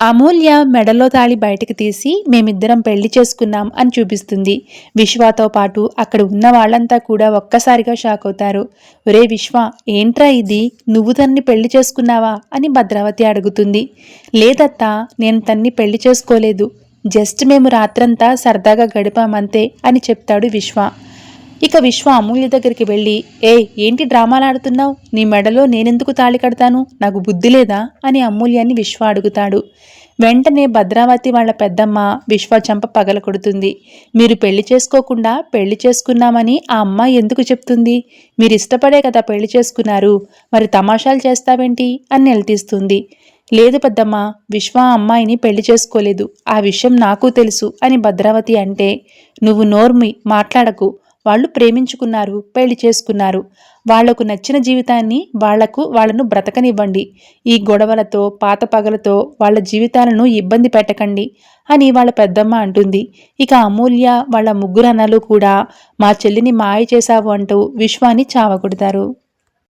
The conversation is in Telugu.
అమూల్య మెడలో తాళి బయటకు తీసి మేమిద్దరం పెళ్ళి చేసుకున్నాం అని చూపిస్తుంది. విశ్వతో పాటు అక్కడ ఉన్న వాళ్ళంతా కూడా ఒక్కసారిగా షాక్ అవుతారు. ఒరే విశ్వ ఏంట్రా ఇది? నువ్వు తన్ని పెళ్ళి చేసుకున్నావా? అని భద్రావతి అడుగుతుంది. లేదత్తా నేను తన్ని పెళ్ళి చేసుకోలేదు. జస్ట్ మేము రాత్రంతా సరదాగా గడిపామంతే అని చెప్తాడు విశ్వ. ఇక విశ్వ అమూల్య దగ్గరికి వెళ్ళి ఏ ఏంటి డ్రామాలాడుతున్నావు నీ మెడలో నేనెందుకు తాళి కడతాను? నాకు బుద్ధి లేదా? అని అమూల్యాన్ని విశ్వ అడుగుతాడు. వెంటనే భద్రావతి వాళ్ళ పెద్దమ్మ విశ్వ చంప పగల కొడుతుంది. మీరు పెళ్ళి చేసుకోకుండా పెళ్ళి చేసుకున్నామని ఆ అమ్మ ఎందుకు చెప్తుంది? మీరు ఇష్టపడే కదా పెళ్ళి చేసుకున్నారు. మరి తమాషాలు చేస్తావేంటి? అని నిలదీస్తుంది. లేదు పెద్దమ్మ విశ్వ అమ్మాయిని పెళ్ళి చేసుకోలేదు. ఆ విషయం నాకు తెలుసు అని భద్రావతి అంటే నువ్వు నోర్మి మాట్లాడకు. వాళ్ళు ప్రేమించుకున్నారు పెళ్ళి చేసుకున్నారు. వాళ్ళకు నచ్చిన జీవితాన్ని వాళ్ళకు వాళ్ళను బ్రతకనివ్వండి. ఈ గొడవలతో పాత పగలతో వాళ్ళ జీవితాలను ఇబ్బంది పెట్టకండి అని వాళ్ళ పెద్దమ్మ అంటుంది. ఇక అమూల్య వాళ్ళ ముగ్గురు అన్నలు కూడా మా చెల్లిని మాయ చేశావు అంటూ విశ్వాన్ని చావగొడతారు.